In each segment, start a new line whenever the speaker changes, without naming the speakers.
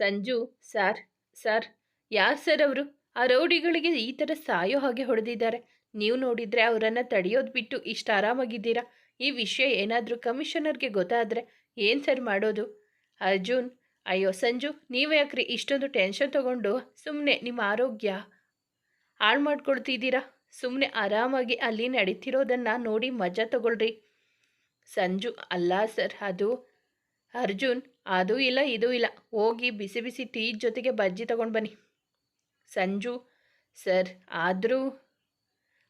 Sanju, sir sir, ಯಾರು sir ಅವರು? ಆ ರೌಡಿಗಳಿಗೆ ಈ ಥರ ಸಾಯೋ ಹಾಗೆ ಹೊಡೆದಿದ್ದಾರೆ. ನೀವು ನೋಡಿದರೆ ಅವರನ್ನು ತಡೆಯೋದು ಬಿಟ್ಟು ಇಷ್ಟು ಆರಾಮಾಗಿದ್ದೀರಾ? ಈ ವಿಷಯ ಏನಾದರೂ ಕಮಿಷನರ್ಗೆ ಗೊತ್ತಾದರೆ ಏನು ಸರ್ ಮಾಡೋದು? ಅರ್ಜುನ್, ಅಯ್ಯೋ ಸಂಜು, ನೀವು ಯಾಕ್ರಿ ಇಷ್ಟೊಂದು ಟೆನ್ಷನ್ ತಗೊಂಡು ಸುಮ್ಮನೆ ನಿಮ್ಮ ಆರೋಗ್ಯ ಹಾಳು ಮಾಡ್ಕೊಳ್ತಿದ್ದೀರಾ? ಸುಮ್ಮನೆ ಆರಾಮಾಗಿ ಅಲ್ಲಿ ನಡೀತಿರೋದನ್ನು ನೋಡಿ ಮಜಾ ತಗೊಳ್ರಿ. ಸಂಜು, ಅಲ್ಲ ಸರ್, ಅದು ಅರ್ಜುನ್ ಅದು ಇಲ್ಲ, ಇದು ಇಲ್ಲ. ಹೋಗಿ ಬಿಸಿ ಬಿಸಿ ಟೀ ಜೊತೆಗೆ ಬಜ್ಜಿ ತಗೊಂಡು ಬನ್ನಿ. ಸಂಜು, ಸರ್, ಆದರೂ,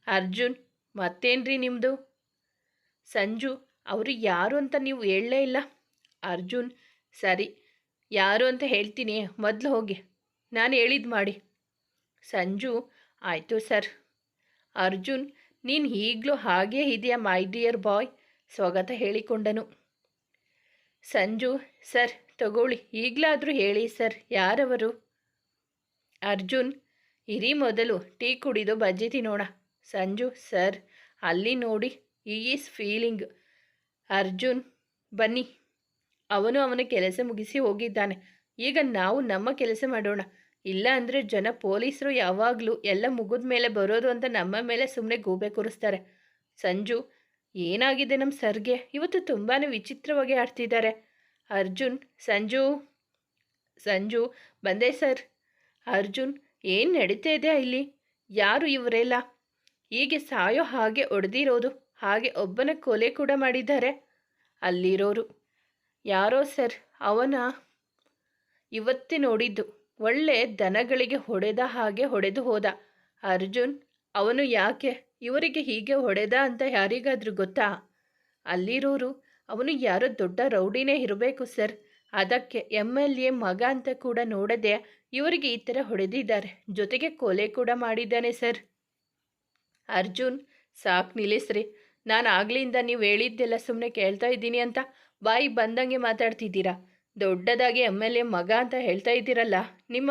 ಅರ್ಜುನ್, ಮತ್ತೇನ್ರಿ ನಿಮ್ಮದು ಸಂಜು, ಅವರು ಯಾರು ಅಂತ ನೀವು ಹೇಳಲೇ ಇಲ್ಲ. ಅರ್ಜುನ್, ಸರಿ, ಯಾರು ಅಂತ ಹೇಳ್ತೀನಿ, ಮೊದಲು ಹೋಗಿ. ನಾನು ಹೇಳಿದ್ದು ಮಾಡಿ. ಸಂಜು, ಆಯಿತು, ಸರ್. ಅರ್ಜುನ್, ನೀನು ಈಗಲೂ ಹಾಗೇ ಇದೆಯಾ, ಮೈ ಡಿಯರ್ ಬಾಯ್? ಸ್ವಾಗತ ಹೇಳಿಕೊಂಡನು. ಸಂಜು, ಸರ್, ತಗೊಳ್ಳಿ. ಈಗಲಾದರೂ ಹೇಳಿ, ಸರ್, ಯಾರವರು? ಅರ್ಜುನ್, ಇರಿ ಮೊದಲು, ಟೀ ಕುಡಿದು ಬಜ್ಜಿ ತಿನ್ನೋಣ. ಸಂಜು, ಸರ್, ಅಲ್ಲಿ ನೋಡಿ, ಈ ಈಸ್ ಫೀಲಿಂಗ್. ಅರ್ಜುನ್, ಬನ್ನಿ. ಅವನು ಅವನ ಕೆಲಸ ಮುಗಿಸಿ ಹೋಗಿದ್ದಾನೆ. ಈಗ ನಾವು ನಮ್ಮ ಕೆಲಸ ಮಾಡೋಣ. ಇಲ್ಲ ಅಂದರೆ ಜನ ಪೊಲೀಸರು ಯಾವಾಗಲೂ ಎಲ್ಲ ಮುಗಿದ ಮೇಲೆ ಬರೋದು ಅಂತ ನಮ್ಮ ಮೇಲೆ ಸುಮ್ಮನೆ ಗೂಬೆ ಕೂರಿಸ್ತಾರೆ. ಸಂಜು ಏನಾಗಿದೆ ನಮ್ಮ ಸರ್ಗೆ? ಇವತ್ತು ತುಂಬಾ ವಿಚಿತ್ರವಾಗಿ ಆಡ್ತಿದ್ದಾರೆ. ಅರ್ಜುನ್, ಸಂಜು ಸಂಜು ಬಂದೆ ಸರ್. ಅರ್ಜುನ್, ಏನು ನಡೀತಾ ಇದೆ ಇಲ್ಲಿ? ಯಾರು ಇವರೆಲ್ಲ? ಹೀಗೆ ಸಾಯೋ ಹಾಗೆ ಒಡೆದಿರೋದು, ಹಾಗೆ ಒಬ್ಬನ ಕೊಲೆ ಕೂಡ ಮಾಡಿದ್ದಾರೆ. ಅಲ್ಲಿರೋರು. ಯಾರೋ ಸರ್, ಅವನ ಇವತ್ತೇ ನೋಡಿದ್ದು. ಒಳ್ಳೆ ದನಗಳಿಗೆ ಹೊಡೆದ ಹಾಗೆ ಹೊಡೆದು ಹೋದ. ಅರ್ಜುನ್ ಅವನು ಯಾಕೆ ಇವರಿಗೆ ಹೀಗೆ ಹೊಡೆದ ಅಂತ ಯಾರಿಗಾದ್ರೂ ಗೊತ್ತಾ? ಅಲ್ಲಿರೋರು, ಅವನು ಯಾರೋ ದೊಡ್ಡ ರೌಡಿನೇ ಇರಬೇಕು ಸರ್. ಅದಕ್ಕೆ ಎಂ ಎಲ್ ಎ ಮಗ ಅಂತ ಕೂಡ ನೋಡದೆ ಇವರಿಗೆ ಈ ಥರ ಹೊಡೆದಿದ್ದಾರೆ. ಜೊತೆಗೆ ಕೊಲೆ ಕೂಡ ಮಾಡಿದ್ದಾನೆ ಸರ್. ಅರ್ಜುನ್, ಸಾಕು ನಿಲ್ಲಿಸ್ರಿ ನಾನು ಆಗ್ಲಿಂದ ನೀವು ಹೇಳಿದ್ದೆಲ್ಲ ಸುಮ್ಮನೆ ಕೇಳ್ತಾ ಇದ್ದೀನಿ ಅಂತ ಬಾಯಿ ಬಂದಂಗೆ ಮಾತಾಡ್ತಿದ್ದೀರಾ? ದೊಡ್ಡದಾಗಿ ಎಂ ಎಲ್ ಎ ಮಗ ಅಂತ ಹೇಳ್ತಾ ಇದ್ದೀರಲ್ಲ, ನಿಮ್ಮ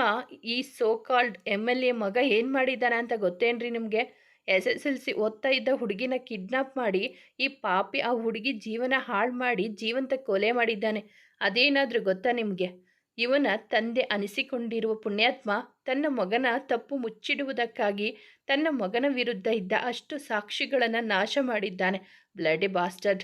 ಈ so called M L A ಮಗ ಏನು ಮಾಡಿದ್ದಾನೆ ಅಂತ ಗೊತ್ತೇನ್ರಿ ನಿಮಗೆ? ಎಸ್ ಎಸ್ ಎಲ್ ಸಿ ಓದ್ತಾ ಇದ್ದ ಹುಡುಗಿನ ಕಿಡ್ನಾಪ್ ಮಾಡಿ, ಈ ಪಾಪಿ ಆ ಹುಡುಗಿ ಜೀವನ ಹಾಳು ಮಾಡಿ ಜೀವಂತ ಕೊಲೆ ಮಾಡಿದ್ದಾನೆ. ಅದೇನಾದರೂ ಗೊತ್ತಾ ನಿಮಗೆ? ಇವನ ತಂದೆ ಅನಿಸಿಕೊಂಡಿರುವ ಪುಣ್ಯಾತ್ಮ ತನ್ನ ಮಗನ ತಪ್ಪು ಮುಚ್ಚಿಡುವುದಕ್ಕಾಗಿ ತನ್ನ ಮಗನ ವಿರುದ್ಧ ಇದ್ದ ಅಷ್ಟು ಸಾಕ್ಷಿಗಳನ್ನು ನಾಶ ಮಾಡಿದ್ದಾನೆ. Bloody bastard.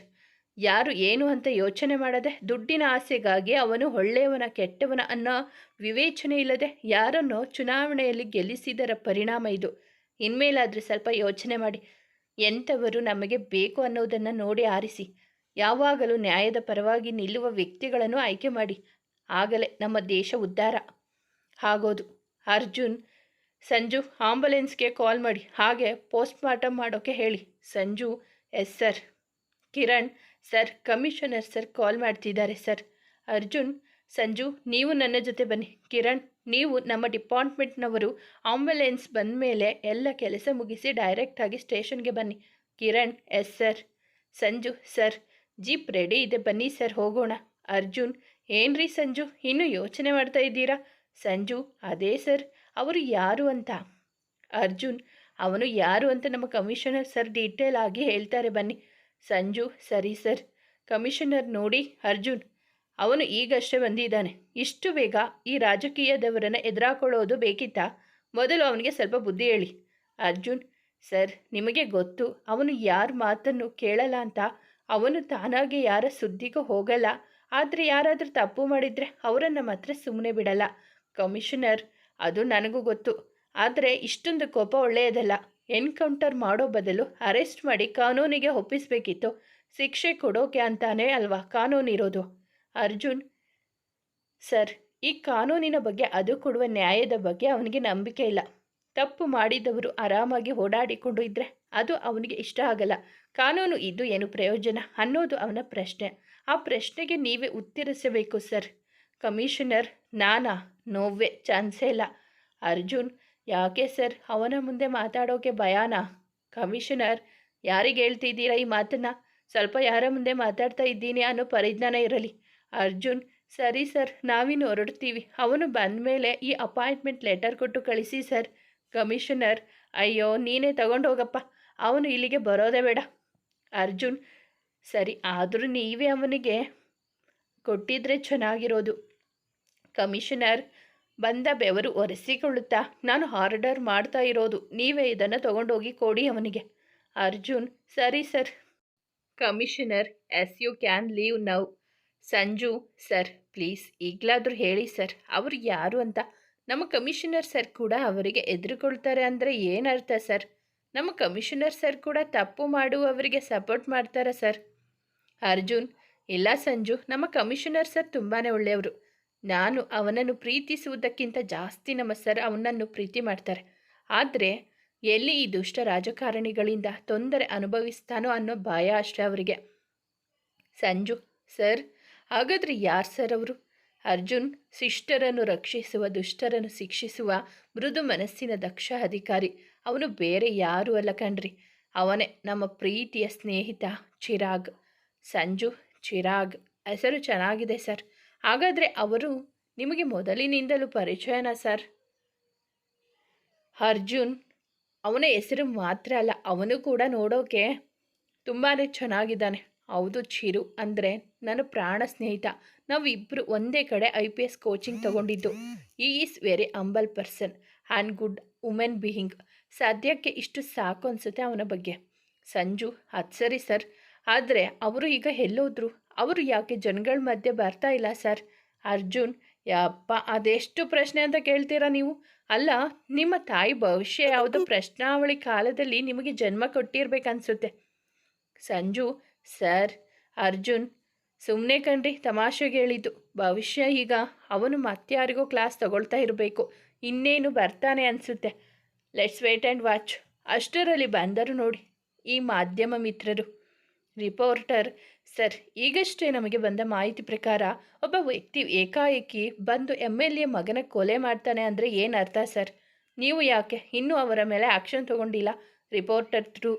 ಯಾರು ಏನು ಅಂತ ಯೋಚನೆ ಮಾಡದೆ ದುಡ್ಡಿನ ಆಸೆಗಾಗಿ ಅವನು ಒಳ್ಳೆಯವನ ಕೆಟ್ಟವನ ಅನ್ನೋ ವಿವೇಚನೆ ಇಲ್ಲದೆ ಯಾರನ್ನೋ ಚುನಾವಣೆಯಲ್ಲಿ ಗೆಲ್ಲಿಸಿದರ ಪರಿಣಾಮ ಇದು. ಇನ್ಮೇಲಾದರೂ ಸ್ವಲ್ಪ ಯೋಚನೆ ಮಾಡಿ. ಎಂಥವರು ನಮಗೆ ಬೇಕು ಅನ್ನೋದನ್ನು ನೋಡಿ ಆರಿಸಿ. ಯಾವಾಗಲೂ ನ್ಯಾಯದ ಪರವಾಗಿ ನಿಲ್ಲುವ ವ್ಯಕ್ತಿಗಳನ್ನು ಆಯ್ಕೆ ಮಾಡಿ. ಆಗಲೇ ನಮ್ಮ ದೇಶ ಉದ್ಧಾರ. ಆಗೋದು ಅರ್ಜುನ್, ಸಂಜು, ಆಂಬುಲೆನ್ಸ್ಗೆ ಕಾಲ್ ಮಾಡಿ. ಹಾಗೆ ಪೋಸ್ಟ್ ಮಾರ್ಟಮ್ ಮಾಡೋಕ್ಕೆ ಹೇಳಿ. Sanju, yes sir. Kiran sir, commissioner sir call ಮಾಡ್ತಿದ್ದಾರೆ ಸರ್. ಅರ್ಜುನ್, ಸಂಜು, ನೀವು ನನ್ನ ಜೊತೆ ಬನ್ನಿ. ಕಿರಣ್, ನೀವು ನಮ್ಮ ಡಿಪಾರ್ಟ್ಮೆಂಟ್ನವರು ಆಂಬುಲೆನ್ಸ್ ಬಂದ ಮೇಲೆ ಎಲ್ಲ ಕೆಲಸ ಮುಗಿಸಿ ಡೈರೆಕ್ಟಾಗಿ ಸ್ಟೇಷನ್ಗೆ ಬನ್ನಿ. Kiran, yes sir. Sanju, sir, jeep ready ಇದೆ, ಬನ್ನಿ ಸರ್, ಹೋಗೋಣ. ಅರ್ಜುನ್, ಏನ್ರಿ ಸಂಜು, ಇನ್ನೂ ಯೋಚನೆ ಮಾಡ್ತಾ ಇದ್ದೀರಾ? ಸಂಜು, ಅದೇ ಸರ್, ಅವರು ಯಾರು ಅಂತ? ಅರ್ಜುನ್, ಅವನು ಯಾರು ಅಂತ ನಮ್ಮ ಕಮಿಷನರ್ ಸರ್ ಡೀಟೇಲ್ ಆಗಿ ಹೇಳ್ತಾರೆ, ಬನ್ನಿ. ಸಂಜು, ಸರಿ ಸರ್. ಕಮಿಷನರ್ ನೋಡಿ, ಅರ್ಜುನ್, ಅವನು ಈಗಷ್ಟೇ ಬಂದಿದ್ದಾನೆ. ಇಷ್ಟು ಬೇಗ ಈ ರಾಜಕೀಯದವರನ್ನು ಎದುರಾಕೊಳ್ಳೋದು ಬೇಕಿತ್ತಾ? ಮೊದಲು ಅವನಿಗೆ ಸ್ವಲ್ಪ ಬುದ್ಧಿ ಹೇಳಿ. ಅರ್ಜುನ್, ಸರ್, ನಿಮಗೆ ಗೊತ್ತು, ಅವನು ಯಾರ ಮಾತನ್ನು ಕೇಳಲ್ಲ ಅಂತ, ಅವನು ತಾನಾಗೆ ಯಾರ ಸುದ್ದಿಗೂ ಹೋಗಲ್ಲ. ಆದರೆ ಯಾರಾದರೂ ತಪ್ಪು ಮಾಡಿದರೆ ಅವರನ್ನು ಮಾತ್ರ ಸುಮ್ಮನೆ ಬಿಡಲ್ಲ. ಕಮಿಷನರ್, ಅದು ನನಗೂ ಗೊತ್ತು. ಆದರೆ ಇಷ್ಟೊಂದು ಕೋಪ ಒಳ್ಳೆಯದಲ್ಲ. ಎನ್ಕೌಂಟರ್ ಮಾಡೋ ಬದಲು ಅರೆಸ್ಟ್ ಮಾಡಿ ಕಾನೂನಿಗೆ ಒಪ್ಪಿಸಬೇಕಿತ್ತು. ಶಿಕ್ಷೆ ಕೊಡೋಕೆ ಅಂತಾನೆ ಅಲ್ವಾ ಕಾನೂನಿರೋದು ಅರ್ಜುನ್, ಸರ್, ಈ ಕಾನೂನಿನ ಬಗ್ಗೆ ಅದು ಕೊಡುವ ನ್ಯಾಯದ ಬಗ್ಗೆ ಅವನಿಗೆ ನಂಬಿಕೆ ಇಲ್ಲ. ತಪ್ಪು ಮಾಡಿದವರು ಆರಾಮಾಗಿ ಓಡಾಡಿಕೊಂಡು ಇದ್ದರೆ ಅದು ಅವನಿಗೆ ಇಷ್ಟ ಆಗಲ್ಲ. ಕಾನೂನು ಇದು ಏನು ಪ್ರಯೋಜನ ಅನ್ನೋದು ಅವನ ಪ್ರಶ್ನೆ. ಆ ಪ್ರಶ್ನೆಗೆ ನೀವೇ ಉತ್ತರಿಸಬೇಕು, ಸರ್. ಕಮಿಷನರ್, ನಾನಾ? ನೋವೇ ಚಾನ್ಸೇ ಇಲ್ಲ. ಅರ್ಜುನ್ ಯಾಕೆ ಸರ್? ಅವನ ಮುಂದೆ ಮಾತಾಡೋಕೆ ಭಯಾನ? ಕಮಿಷನರ್, ಯಾರಿಗೆ ಹೇಳ್ತಿದ್ದೀರಾ ಈ ಮಾತನ್ನು? ಸ್ವಲ್ಪ ಯಾರ ಮುಂದೆ ಮಾತಾಡ್ತಾ ಇದ್ದೀನಿ ಅನ್ನೋ ಪರಿಜ್ಞಾನ ಇರಲಿ. ಅರ್ಜುನ್, ಸರಿ ಸರ್, ನಾವಿನ್ನು ಹೊರಡ್ತೀವಿ. ಅವನು ಬಂದ ಮೇಲೆ ಈ ಅಪಾಯಿಂಟ್ಮೆಂಟ್ ಲೆಟರ್ ಕೊಟ್ಟು ಕಳಿಸಿ ಸರ್. ಕಮಿಷನರ್, ಅಯ್ಯೋ, ನೀನೇ ತಗೊಂಡು ಹೋಗಪ್ಪ. ಅವನು ಇಲ್ಲಿಗೆ ಬರೋದೇ ಬೇಡ. ಅರ್ಜುನ್, ಸರಿ, ಆದರೂ ನೀವೇ ಅವನಿಗೆ ಕೊಟ್ಟಿದ್ರೆ ಚೆನ್ನಾಗಿರೋದು. ಕಮಿಷನರ್ ಬಂದ ಬೆವರು ಒರೆಸಿಕೊಳ್ಳುತ್ತಾ, ನಾನು ಆರ್ಡರ್ ಮಾಡ್ತಾ ಇರೋದು, ನೀವೇ ಇದನ್ನು ತಗೊಂಡೋಗಿ ಕೊಡಿ ಅವನಿಗೆ. ಅರ್ಜುನ್, ಸರಿ sir. Commissioner yes you can leave now Sanju, sir, please, ಈಗಲಾದರೂ ಹೇಳಿ ಸರ್, ಅವರು ಯಾರು ಅಂತ? ನಮ್ಮ ಕಮಿಷನರ್ ಸರ್ ಕೂಡ ಅವರಿಗೆ ಎದುರುಕೊಳ್ತಾರೆ ಅಂದರೆ ಏನರ್ಥ ಸರ್? ನಮ್ಮ ಕಮಿಷನರ್ ಸರ್ ಕೂಡ ತಪ್ಪು ಮಾಡುವವರಿಗೆ ಸಪೋರ್ಟ್ ಮಾಡ್ತಾರಾ ಸರ್? ಅರ್ಜುನ್, ಇಲ್ಲ ಸಂಜು, ನಮ್ಮ ಕಮಿಷನರ್ ಸರ್ ತುಂಬಾ ಒಳ್ಳೆಯವರು. ನಾನು ಅವನನ್ನು ಪ್ರೀತಿಸುವುದಕ್ಕಿಂತ ಜಾಸ್ತಿ ನಮ್ಮ ಸರ್ ಅವನನ್ನು ಪ್ರೀತಿ ಮಾಡ್ತಾರೆ. ಆದರೆ ಎಲ್ಲಿ ಈ ದುಷ್ಟ ರಾಜಕಾರಣಿಗಳಿಂದ ತೊಂದರೆ ಅನುಭವಿಸ್ತಾನೋ ಅನ್ನೋ ಭಯ ಅಷ್ಟೇ ಅವರಿಗೆ. ಸಂಜು, ಸರ್, ಹಾಗಾದರೆ ಯಾರು ಸರ್ ಅವರು? ಅರ್ಜುನ್, ಶಿಷ್ಟರನ್ನು ರಕ್ಷಿಸುವ, ದುಷ್ಟರನ್ನು ಶಿಕ್ಷಿಸುವ ಮೃದು ಮನಸ್ಸಿನ ದಕ್ಷ ಅಧಿಕಾರಿ. ಅವನು ಬೇರೆ ಯಾರೂ ಅಲ್ಲ ಕಣ್ರಿ. ಅವನೇ ನಮ್ಮ ಪ್ರೀತಿಯ ಸ್ನೇಹಿತ ಚಿರಾಗ್. ಸಂಜು, ಚಿರಾಗ್, ಹೆಸರು ಚೆನ್ನಾಗಿದೆ ಸರ್. ಹಾಗಾದರೆ ಅವರು ನಿಮಗೆ ಮೊದಲಿನಿಂದಲೂ ಪರಿಚಯನಾ ಸರ್? ಅರ್ಜುನ್, ಅವನ ಹೆಸರು ಮಾತ್ರ ಅಲ್ಲ, ಅವನು ಕೂಡ ನೋಡೋಕೆ ತುಂಬಾ ಚೆನ್ನಾಗಿದ್ದಾನೆ. ಹೌದು ಚಿರು, ಅಂದರೆ ನನ್ನ ಪ್ರಾಣ ಸ್ನೇಹಿತ. ನಾವಿಬ್ಬರು ಒಂದೇ ಕಡೆ ಐ ಪಿ ಎಸ್ ಕೋಚಿಂಗ್ ತಗೊಂಡಿದ್ದು. He is very humble person and good women being ಸದ್ಯಕ್ಕೆ ಇಷ್ಟು ಸಾಕು ಅನಿಸುತ್ತೆ ಅವನ ಬಗ್ಗೆ. ಸಂಜು, ಅದು ಸರಿ ಸರ್. ಆದರೆ ಅವರು ಈಗ ಎಲ್ಲೋದ್ರು? ಅವರು ಯಾಕೆ ಜನಗಳ ಮಧ್ಯೆ ಬರ್ತಾ ಇಲ್ಲ ಸರ್? ಅರ್ಜುನ್, ಯಪ್ಪ, ಅದೆಷ್ಟು ಪ್ರಶ್ನೆ ಅಂತ ಕೇಳ್ತೀರಾ ನೀವು? ಅಲ್ಲ, ನಿಮ್ಮ ತಾಯಿ ಭವಿಷ್ಯ ಯಾವುದು ಪ್ರಶ್ನಾವಳಿ ಕಾಲದಲ್ಲಿ ನಿಮಗೆ ಜನ್ಮ ಕೊಟ್ಟಿರ್ಬೇಕನ್ಸುತ್ತೆ ಸಂಜು, ಸರ್, ಅರ್ಜುನ್ ಸುಮ್ಮನೆ ಕಣ್ರಿ, ತಮಾಷೆಗೆ ಹೇಳಿದ್ದು. ಭವಿಷ್ಯ ಈಗ ಅವನು ಮತ್ತಾರಿಗೋ ಕ್ಲಾಸ್ ತಗೊಳ್ತಾ ಇರಬೇಕು. ಇನ್ನೇನು ಬರ್ತಾನೆ ಅನಿಸುತ್ತೆ. ಲೆಟ್ಸ್ ವೇಟ್ ಆ್ಯಂಡ್ ವಾಚ್ ಅಷ್ಟರಲ್ಲಿ ಬಂದರು ನೋಡಿ, ಈ ಮಾಧ್ಯಮ ಮಿತ್ರರು. ರಿಪೋರ್ಟರ್, ಸರ್, ಈಗಷ್ಟೇ ನಮಗೆ ಬಂದ ಮಾಹಿತಿ ಪ್ರಕಾರ ಒಬ್ಬ ವ್ಯಕ್ತಿ ಏಕಾಏಕಿ ಬಂದು ಎಂ ಎಲ್ ಎ ಮಗನ ಕೊಲೆ ಮಾಡ್ತಾನೆ ಅಂದರೆ ಏನು ಅರ್ಥ, ಸರ್? ನೀವು ಯಾಕೆ? ಇನ್ನೂ ಅವರ ಮೇಲೆ ಆ್ಯಕ್ಷನ್ ತಗೊಂಡಿಲ್ಲ, ರಿಪೋರ್ಟರ್ ಥ್ರೂ.